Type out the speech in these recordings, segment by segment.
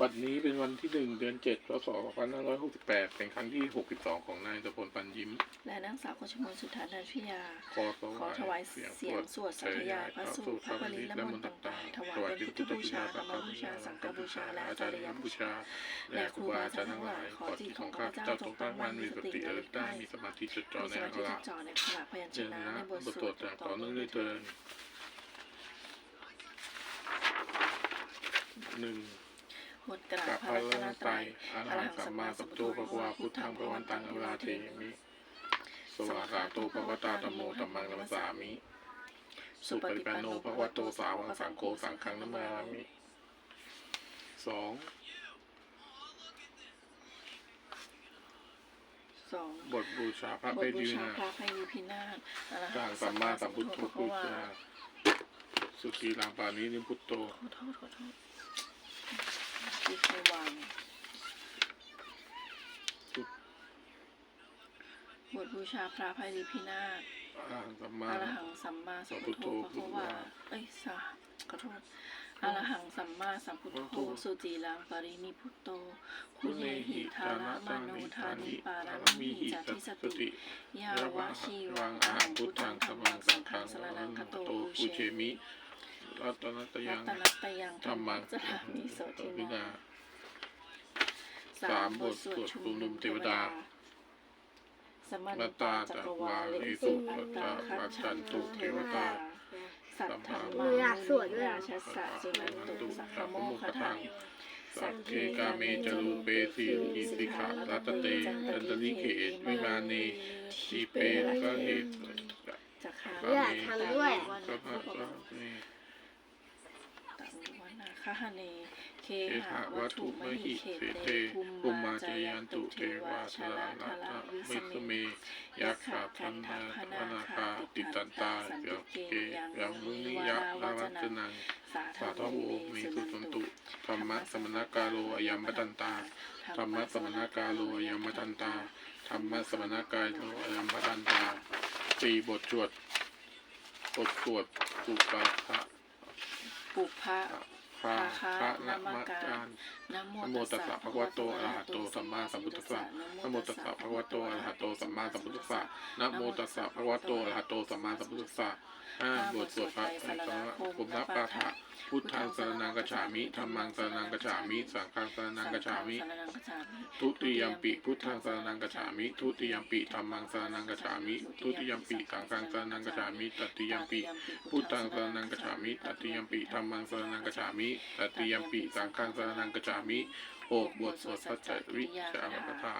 บัดนี้เป็นวันที่หนึ่งเดือนเจ็ดพศสองพันห้าร้อยหกสิบแปดเป็นครั้งที่หกสิบสองของนายตะพลปันยิ้ม และนางสาวคนชมนสุธานันพิยาขอขอถวายเสียงสวดสาธยายพระสูตรพระบาลีและมนต์ต่างๆถวายเป็นพุทธบูชาธรรมบูชา สังฆบูชา และอาจารยบูชา และครูบาอาจารย์ทั้งหลาย ขอจิตของข้าพเจ้าจงตั้งมั่นมีสติระลึกได้มีสมาธิจดจ่อมีในสมาอักธิขจระดจ่อในขณะพยัญชเจนะนะในบทบทสสววดดจากต่อเนื่องด้วยเทินหนึ่ง บทกราบกับพพระระรัตรันตตรัรัยยอาหังสัมมาสัมพุทโธภควาพุทธังภวันตังอเวลาเทมิสวากขาโตภควตาธัมโมธัมมังนัมสสามิ สุปฏิปันโนภควโตสาวกสังโฆสังฆังนัมมามิสองสองบทบูชาพระบเพททบูยืชานาพระพยุพินาศอรทาหังงสัมมาสัมพุทโธพพุระทวาธาสุขีรังปานินิพุตโตขอโทษขอโทษ ที่เคยวางบทบูชาพระพยุพินาศอาหังสัมมาอรหังสัมมาสัมพุทโธพระวาเอ้ยสาขอโทษอรหังสัมมาสัมพุทโธสุจีรังปรินิพุตโต คุเยหิทานะมานุทานิปารมีหิจัติสติยาวะชีวังอาหังพุทธังธรรมังสังฆังสรนังคโตปุอุเชเชมิ รัตนตรัยังตนัตยังธธรรรรมัมังงสถามิโสทิวินา นาสามบทสวดชุมนุมเทวดา สมมาณตาตาจัจักกรรวาวาเลเลสุสุปัปัตตตาตาคัคัจจฉัฉันนตุตุเทเทววตาตา สัทธรรมืมาออยากสวดด้วยราอะชสะสุนันตุสัพพโมคทัง สักเคกาเมจรูเปสีอิสิขารัตเตจันตนิเขตวิมานีทีเปกะเหตุ จักขา อยากทำด้วยก็พระเจ้านี่ตังวนาค หเน เคหะวัตถุมหิเขเตภูมามาจยันตุเทวาวาชลาลาลัตะมิสเมยักขาทันนาธนาคาติตันตาเกืเกยังมุนิยะลาวัจนังสาธุธุโวเมสุสันตุธรรมะสมณกาโลอยัมมตันตาธรรมะสมณกาโลอยัมมตันตาธรรมะสมณกาโลอยัมมตันตาสี่บทสวดบทสวดสุปาภะปุพพะ พระพระนะมะการนโมนะโมตัสสะภะคะวะโตอะระหะโตโตสัมมาสัมพุทธัสสะนะโมตัสสะภะคะวะโตอะระหะโตสัมมาสัมพุทธัสสะนะโมตัสสะภะคะวะโตอะระหะโตสัมมาสัมพุทธัสสะ ห้าบทสวดพระไตรภูมิปาฐะพุทธังสรนังกฉามิธรรมังสรนังกฉามิสังฆังสรนังกฉามิ สังฆังสรนังกฉามิ ทุติยมปิพุทธังสรนังกฉามิ ทุติยมปิธรรมังสรนังกฉามิ ทุติยมปิสังฆังสรนังกฉามิตติยมปิพุทธังสรนังกฉามิตติยมปิธรรมังสรนังกฉามิตติยมปิสังฆังสรนังกฉามิ บทสวดพระจริยาคาถา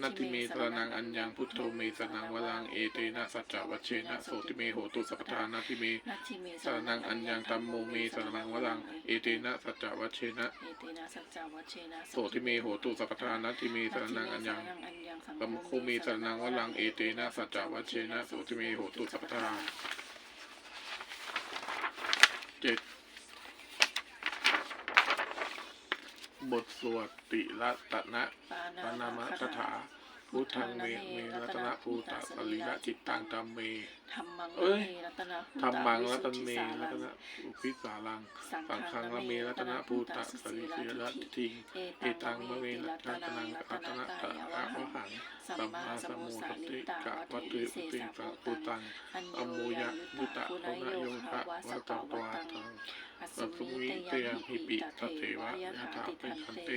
นัตติเมสรนังอัญญังพุทโธเมสนังวลังเอเตนะสัจจวัชเชนะโสติเมโหตุสัพพทานัตติเมสรนังอัญญังธัมโมเมสนังวลังเอเตนะสัจจวัชเชนะเอตินะสัจจวัชเชนะโสติเมโหตุสัพพทานัตติเมสรนังอัญญังอัมโคเมสนังวลังเอเตนะสัจจวัชเชนะโสติเมโหตุสัพพทาเจ็ด บทสวดติละตนะปาปานามะคาถา พุทธังเมเมรัตนะภูตะสรีระจิตตังกัมเมธรรมังเอ้ยรัตนะภูธรรมังวิรัสุตทธิเมสารัรัตงนะอุปิสาลังสังสังฆังละเมรัตนะภูตะสรีระทิงเอตังมะเมรัตนังรัตนะตะอะวะหังสัมมาสัมโมสัตติกะวัตถุอุติสังปุตังอโมยะยุตะโนโยคะวะตตวาตัง สัพวิเตยังหิปิตเทวะยะถาป็นคันเต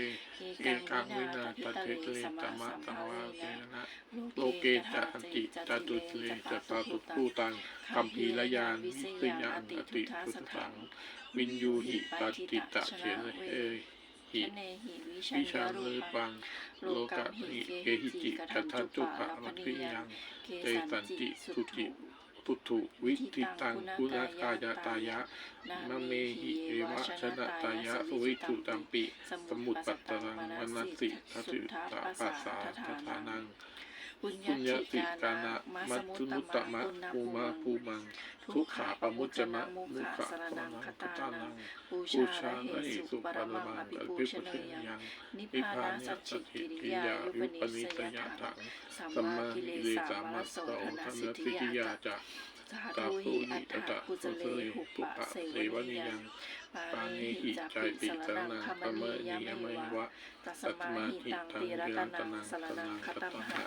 เอกังวินาตเทเลตมะตวาเตนะโลเกจะหันติจตุเลจะตาตุปูตังคัมภีรยานวิสยังอติพุทธัง วินยูหิปติตะเชนเอหิชเนหิวิชาเลรูปังโลกะหิเกหิจิกัทัตุปะมัคคิยังเตสันติสุจิ ปุถุวิทิตังกุณกายตายะมะเมหิเอวะชนะตายะสุวิตุตัมปิ สมุตปัตตรังมนัสสิทัตุตาปัสสาทฐานัง ปุญญาติกานะมัตุมุตตะมะภูมาภูมัง ทุกขาปมุจจมะมุขะสรนังคตานังปูชาแะเหตุปารมังอภิปุเนยังนิพพานสัจจิกิริยายุปนิสยถังสัมมากิเลสามัสสะองทันติกิยาจะสาธุหิอัตถะกุจเลหุปะเสวนียังปานิหิใจติสนังธรรมนิยมัวะตัสมาหิตังปีรตนังสรนังคตัมหะ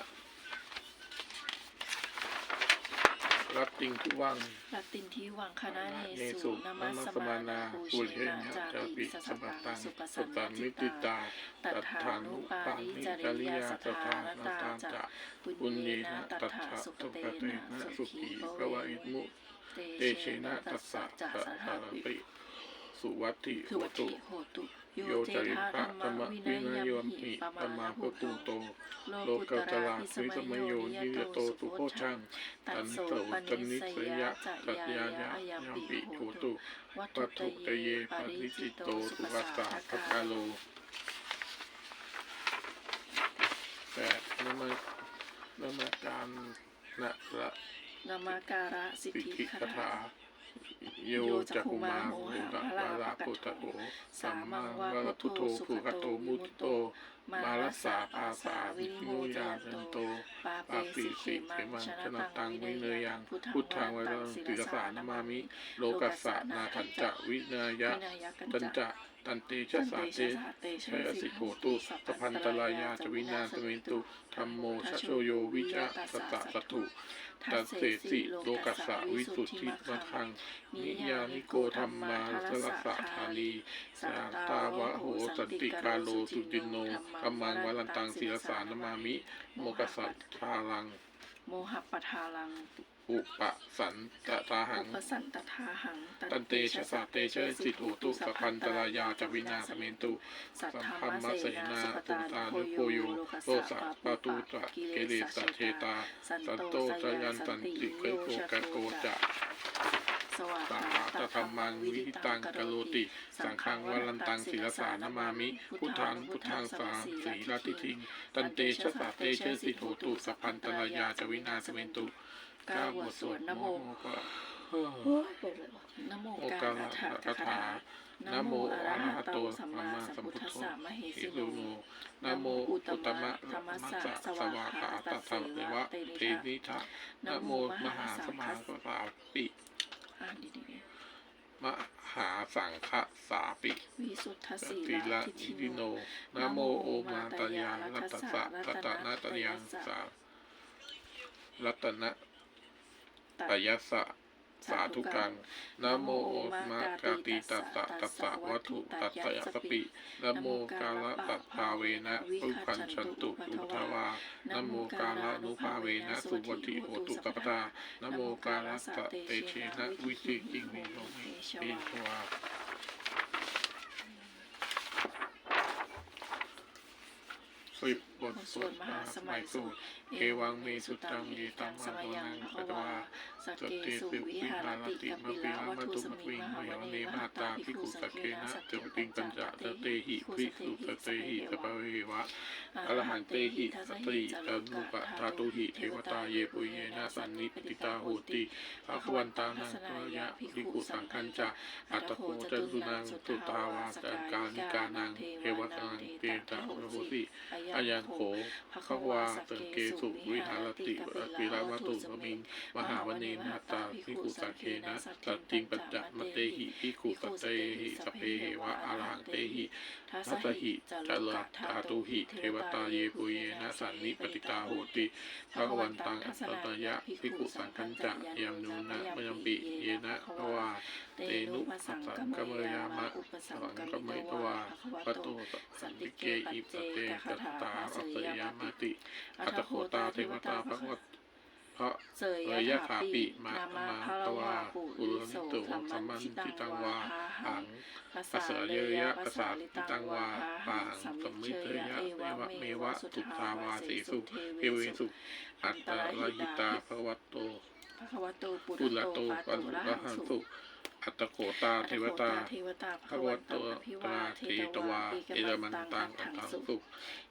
รัตติงทุวังรัตตินทิวังคณะเนสุนามสมานาปุเชนจาปิสัพตังสุปสันมิติตาตัฏฐานุปานิจริยาสัถานตาจะปุญเยนาตัฏฐสุปเตนะสุขีพระวิมุเตเชนะตัสสะตะสาริสุวัตถิโหตุ โยจริตะธรรมวินยมหิตมาโพตุโต โลกตลาสิสมโยยิยโตตุโพชังตันโตตันนิสยะสัตยายะยัมปิโหตุวัตถุเตเยปริจิโตสุวัสสะคาโลแปดนมนมการนะระนมการะสิทธิคาถา โยจักขุมาโหหะพระลาปุตตะโหสามมังวะพุทโธภูกโตมุติโต มาลัสสาปาสาวิโยยาสันโตปาปีสิเขมังชนะตังวิเนยัง พุทธังวะรังติรสานามามิ โลกัสสะนาทันจะวินายะตันจะ ตันติชะสาเตชยสิโกตุสัพพันตลายาจวินาสมินตุธรรมโมชโชโยวิจะสตะสัตุตัสเสสิโลกัสสะวิสุทธิมะทัง นิยานิโกธรรมมาสรสะธานีสาตาวะโหสันติกาโลสุจินโนกัมมังวัลันตังศีลสานมามิ โมกัสสะทาลัง โมหปทาลัง อุปสันตะทาหัง ตันเตชะสาเตเชยสิตุตุสัพพันตรายาจวินาสเมนตุสัพพัมมเสนาตุตานุโพโยโลสะปตุตะเกเรสัเทตา สันโตสยันสันติเคยโกกัโกจะสวากาตธรรมังวิหิตังกโลติ สังฆังวัลันตังศีลสานามามิ พุทธังพุทธังสาสีลติทิง ตันเตชะสาเตเชสิโทตุสัพพันตรายาจวินาสเมนตุ ก้าวทสวนนโมนโมกาถาคาถานโมอรหัตโตสัมมาสัมพุทธัสสะมะเหสิโนนโมอุตตมะธรรมสสะสวะขาตัสสะเวะเทนิทะนโมมหาสมาสาปิมหาสังฆสาปิวิสุทธีละทิทิโนนโมโอมาตยานรัตสะรัตนาตยานสารัตนะ ตยัสะสาธุกังนะโมมะกาติตัสะตัสสะวัตถุตัสสะยสปินะโมกาละตัพาเวนะอุปันชันตุอุทาวานะโมกาละนุพาเวนะสุวัติโอตุตปตานะโมกาละตะเตเชนะวิจิกิมิโลมิเอชวาสิบบทสวดมหาสมัยสูตร เอวังมีสุตังเยตังสมัยยังภวาสเกตสุวิหารติกัปิลาวัตุสมวิงมหาวเนมาตาพิคุสเกนะจปติงปัญจสเตหิพิสุสเตหิสปะเววะอรหันเตหิสติอนุปะทาตุหิเทวตาเยปุเยนะสันนิปิตาโหติภควันตานังตยะพิคุสังคัญจะอัตโคจันตุนังตุตาวาจันการิกานังเทวตางเตตาโหติอายันโขภควาสังเกสุวิหารติวิรัวัตุสมิง มหาวเนนาตาพิกุสังเคนะสัตติงปัจจมเตหิพิกุสเตหิสเปวะอาหังเตหิทัสหิจลาตาตุหิ เทวตาเยปุเยนะสันนิปติตาโหติภะวันตังอัตตยะพิกุสังคัญจะยามนุนะมยมปิเยนะภวาเตนุสังกมยามะสังกมยตวาปะโตสันติเกอิปเตตตาอาอัสยยามาติอัตโคตาเทวตาภควตพระเสยเอยยยะถาถาปิมามาพะตละวาวาปุปุริริโสตุธรรสัมมัมันนทิทิตัตังวาหาหังภาษาเลยยะภาษาสาลิตัตังวาวาหาหัปางสัมมิเชเทยะยะเอวะเมวะสุทาวาสีสุเทเวสุอัตตะระยิตาภควตโตภควโตปุปุรโตโตปาปัโตนระระหังสุ อัตตะโกตาเทวตาเทวตาภควโตตราเทตวา เอรมันตังอัตตังสุ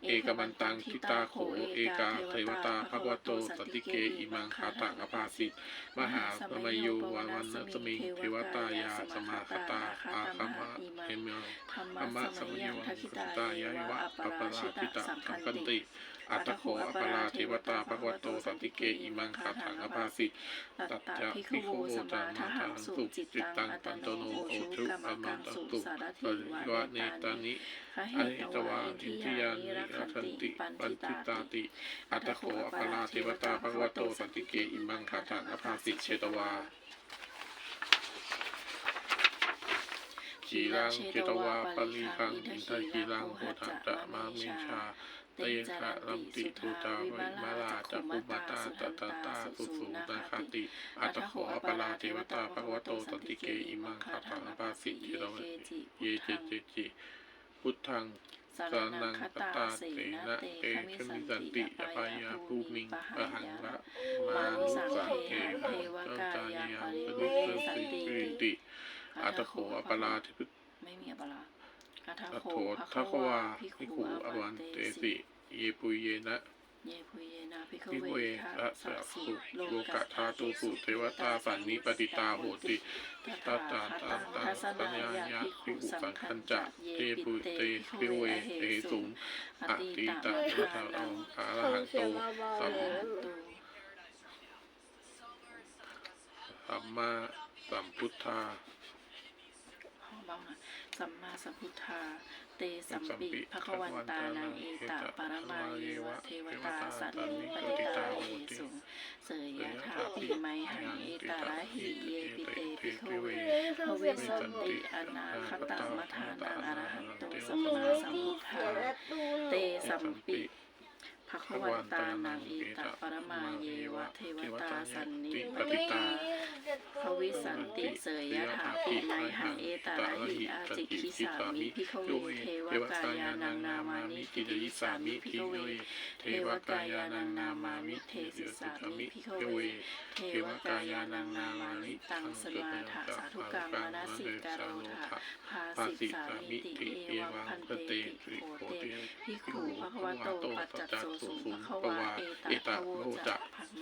เอกมันตังทิตาโข เอกาเทวตาภควโตสันติเกอิมังคาตังอภาสิมหาสมโยวันวันนสมิงเทวตายาสมาคตาอาคามะเอเมธรรธรรมะมะสสมัมัยยยังวัทันคิสุตาตาายยายะวะวะอัปอัปปราราชิชิตะตะสังสัคังนคันติติ อัตโขอปราเทวตาภควโตสันติเกอิมังคาถังอภาสิตัตตะพิคโวสมาทหังสุจิตตังอัตโนโอชุกรรมังสุสารถิวาเนเนตานิอหิตวาวาอิอินทิทิยานินิรัรักขันติปันติติตาติอัตโขอปราเทวตาภควโตสันติเกอิมังคาถังอภาสิเชตวาขีรังเชตวาปริคังอินทขีรังโหทัตตะมาเมชา เตยะลัมติทุตาวิมาลาจักขุมาตาตตาตาสุสุนาคติอัตตโขอปราเทวตาภควโตสันติเกอิมังคาถังอภาสิเชตวาเยเจเจจิพุทธังสาสารนันังงคคตาตาเสเตนะนะเตเตคชมิมิสัสันนติติออภัภัยยาภูภูมิมิปอหาหังยะละมามานุนุสัสังงเทเทหะหะเทวเทวกากายายาปปริริเวเวสัสันนติติติอัตตโขอปราทิพุไม่มีอปรา อัทอัตโขโถภทัคะควาวาพิพิขุขุออวัวันนเตเตสิสิ เยปุยเยนะ เยพุเยนะพิขพิเวเวทะทะสัสะพสุสุโลโลกกะทาตุสุเทวตาสันนิปติตาโหติตถาคตังทัสนายะภิกขุสังคัญจะเยปิเตภิกขเวเหสุงอติตาตุตาองอาระหังโตสัมอรหันตุสัมมาสัมพุทธาขอเบาหน่อย สัมมาสัมพุทธา เตสัมปิภะคะวันตานังเอตะปรมาเยวะเทวตาสันนิปติตาเหสุงเสยยะถาปิไมหังเอตาระหิเยปิเตภิกขเวภเวสันติอนาคตมัทานังอรหันตุสัมมาสัมพุทธาเตสัมปิ ภะควันตานังอิตปรมาเยวะเทวตาสันนิปติตาภวิสันติเสยยะถาปิไมหังเอตาระหิอาจิคิสามิพิขเวเทวกายานังนามานิกิริสามิพิขเวเทวกายานังนามามิเทสิสามิพิขเวเทวกายานังนามานิตังสมาถาสาธุกังมนาสิกาโรธาภาภาสิสิสามิติเอวังพันเตตปิโขโขเตเตพิกพิขุภควะวะโตปัจจจัจัตโสสุขุมภาวะเอตะตะโวโวจะจะพังไหม